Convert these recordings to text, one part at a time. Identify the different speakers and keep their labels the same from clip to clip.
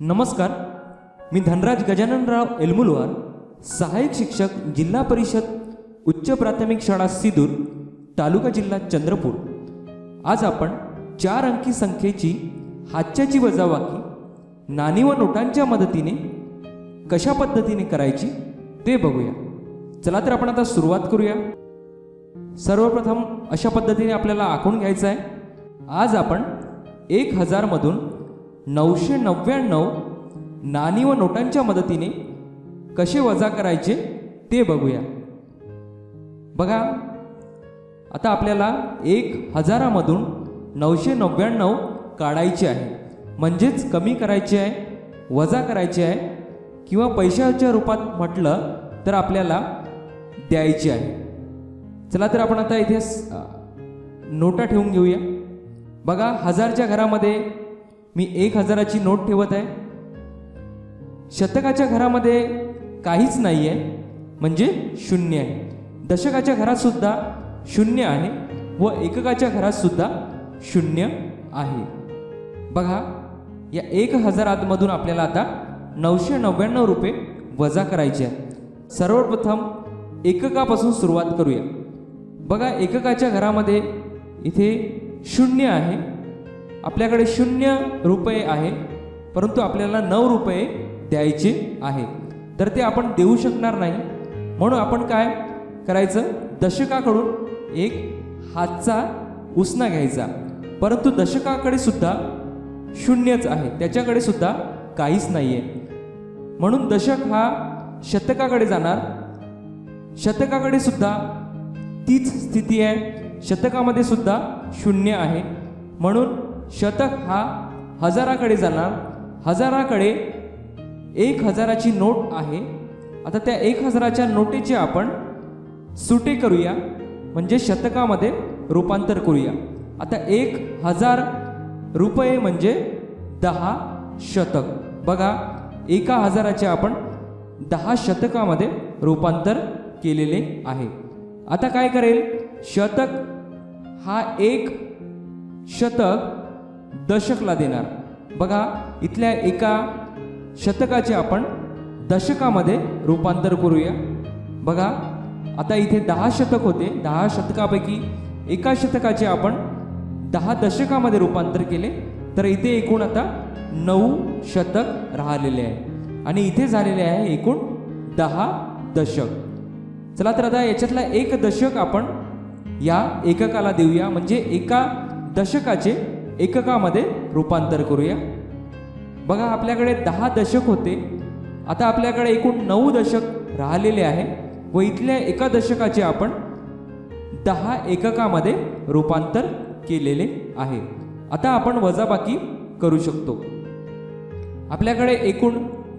Speaker 1: नमस्कार मी धनराज गजाननराव एलमुलवार सहाय्यक शिक्षक जिल्हा परिषद उच्च प्राथमिक शाळा सिदूर तालुका जिल्हा चंद्रपूर. आज आपण चार अंकी संख्येची हातच्याची वजावाकी नाणी व नोटांच्या मदतीने कशा पद्धतीने करायची ते बघूया. चला तर आपण आता सुरुवात करूया. सर्वप्रथम अशा पद्धतीने आपल्याला आखून घ्यायचं आहे. आज आपण एक हजारमधून नऊशे नव्याण्णव नाणी व नोटांच्या मदतीने कसे वजा करायचे ते बघूया. बघा आता आपल्याला एक हजारामधून नऊशे नव्याण्णव काढायचे आहे. म्हणजेच कमी करायचे आहे वजा करायचे आहे किंवा पैशाच्या रूपात म्हटलं तर आपल्याला द्यायची आहे. चला तर आपण आता इथे नोटा ठेवून घेऊया. बघा हजारच्या घरामध्ये मी एक हजाराची नोट ठेवत आहे. शतकाच्या घरामध्ये काहीच नाही आहे म्हणजे शून्य आहे. दशकाच्या घरातसुद्धा शून्य आहे व एककाच्या घरातसुद्धा शून्य आहे. बघा या एक हजारातमधून आपल्याला आता नऊशे नव्याण्णव रुपये वजा करायचे आहेत. सर्वप्रथम एककापासून सुरुवात करूया. बघा एककाच्या घरामध्ये इथे शून्य आहे. आपल्याकडे शून्य रुपये आहे परंतु आपल्याला नऊ रुपये द्यायचे आहे. तर ते आपण देऊ शकणार नाही. म्हणून आपण काय करायचं? दशकाकडून एक हातचा उसना घ्यायचा. परंतु दशकाकडे सुद्धा शून्यच आहे. त्याच्याकडे सुद्धा काहीच नाही आहे म्हणून दशक हा शतकाकडे जाणार. शतकाकडे सुद्धा तीच स्थिती आहे. शतकामध्ये सुद्धा शून्य आहे. म्हणून शतक हा हजाराकडे जाणार. हजाराकडे एक हजाराची नोट आहे. आता त्या एक हजाराच्या नोटेचे आपण सुटे करूया. म्हणजे शतकामध्ये रूपांतर करूया. आता एक हजार रुपये म्हणजे दहा शतक. बघा एका हजाराचे आपण दहा शतकामध्ये रूपांतर केलेले आहे. आता काय करेल? शतक हा एक शतक दशकला देणार. बघा इथल्या एका शतकाचे आपण दशकामध्ये रूपांतर करूया. बघा आता इथे दहा शतक होते. दहा शतकापैकी एका शतकाचे आपण दहा दशकामध्ये रूपांतर केले. तर इथे एकूण आता नऊ शतक राहिलेले आहे. आणि इथे झालेले आहे एकूण दहा दशक. चला तर आता याच्यातला एक दशक आपण या एककाला देऊया. म्हणजे एका दशकाचे एककामध्ये रूपांतर करूया. बघा आपल्याकडे दहा दशक होते. आता आपल्याकडे एकूण नऊ दशक राहिलेले आहे. व इथल्या एका दशकाचे आपण दहा एककामध्ये रूपांतर केलेले आहे. आता आपण वजाबाकी करू शकतो. आपल्याकडे एकूण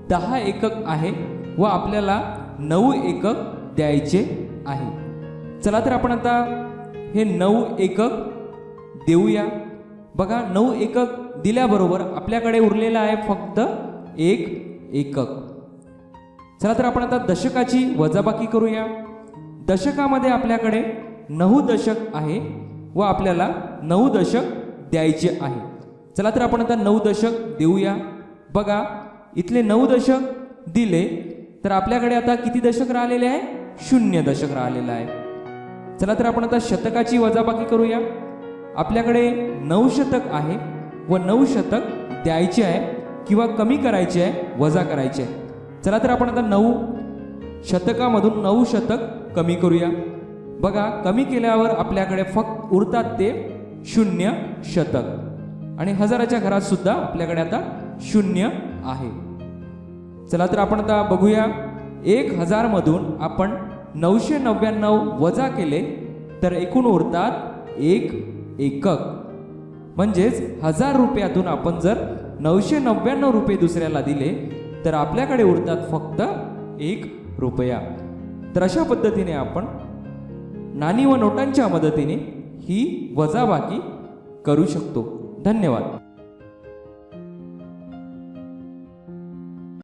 Speaker 1: दहा एकक आहे व आपल्याला नऊ एकक द्यायचे आहे. चला तर आपण आता हे नऊ एकक देऊया. बघा नऊ एकक दिल्याबरोबर आपल्याकडे उरलेला आहे फक्त एक एकक. चला तर आपण आता दशकाची वजाबाकी करूया. दशकामध्ये आपल्याकडे नऊ दशक आहे व आपल्याला नऊ दशक द्यायचे आहे. चला तर आपण आता नऊ दशक देऊया. बघा इथले नऊ दशक दिले तर आपल्याकडे आता किती दशक राहिलेले आहे? शून्य दशक राहिलेलं आहे. चला तर आपण आता शतकाची वजाबाकी करूया. आपल्याकडे नऊ शतक आहे व नऊ शतक द्यायचे आहे किंवा कमी करायचे आहे वजा करायचे आहे. चला तर आपण आता नऊ शतकामधून नऊ शतक कमी करूया. बघा कमी केल्यावर आपल्याकडे फक्त उरतात ते शून्य शतक. आणि हजाराच्या घरात सुद्धा आपल्याकडे आता शून्य आहे. चला तर आपण आता बघूया. एक हजारमधून आपण नऊशे नव्याण्णव वजा केले तर एकूण उरतात एक एकक. म्हणजेच हजार रुपयातून आपण जर नऊशे नव्याण्णव रुपये दुसऱ्याला दिले तर आपल्याकडे उरतात फक्त एक रुपया. तर अशा पद्धतीने आपण नाणी व नोटांच्या मदतीने ही वजाबाकी करू शकतो. धन्यवाद.